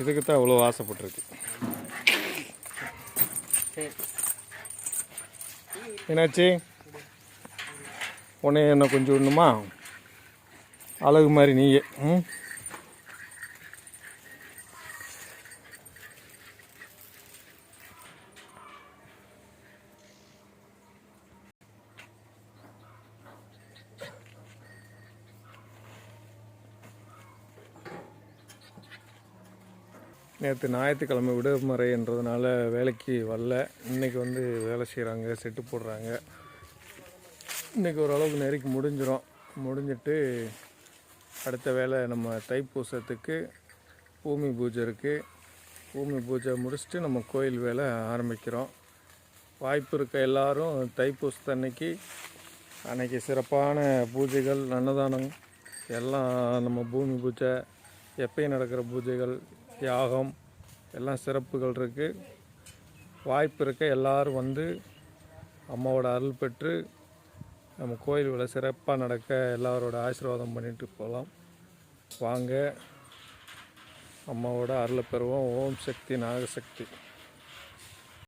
இதுக்கு தான் அவ்வளோ ஆசைப்பட்டிருக்கு. என்னாச்சு? உன்னை என்ன கொஞ்சம் விடணுமா? அழகு மாதிரி நீயே ம்? நேற்று ஞாயிற்றுக்கிழமை விடுமுறைன்றதுனால வேலைக்கு வரல. இன்னைக்கு வந்து வேலை செய்கிறாங்க செட்டு போடுறாங்க. இன்றைக்கி ஓரளவுக்கு நெருக்கி முடிஞ்சிடும் முடிஞ்சிட்டு அடுத்த வேலை நம்ம தைப்பூசத்துக்கு பூமி பூஜை இருக்குது பூமி பூஜை முடிச்சுட்டு நம்ம கோயில் வேலை ஆரம்பிக்கிறோம். வாய்ப்பு இருக்க எல்லாரும் தைப்பூசத்தன்னைக்கு அன்னைக்கு சிறப்பான பூஜைகள் அன்னதானம் எல்லாம் நம்ம பூமி பூஜை எப்பயும் நடக்கிற பூஜைகள் யாகம் எல்லாம் சிறப்புகள் இருக்குது வாய்ப்பு இருக்க எல்லோரும் வந்து அம்மாவோட அருள் பெற்று நம்ம கோயில் விழா சிறப்பாக நடக்க எல்லாரோட ஆசீர்வாதம் பண்ணிட்டு போகலாம் வாங்க அம்மாவோட அருளை பெறுவோம். ஓம் சக்தி நாகசக்தி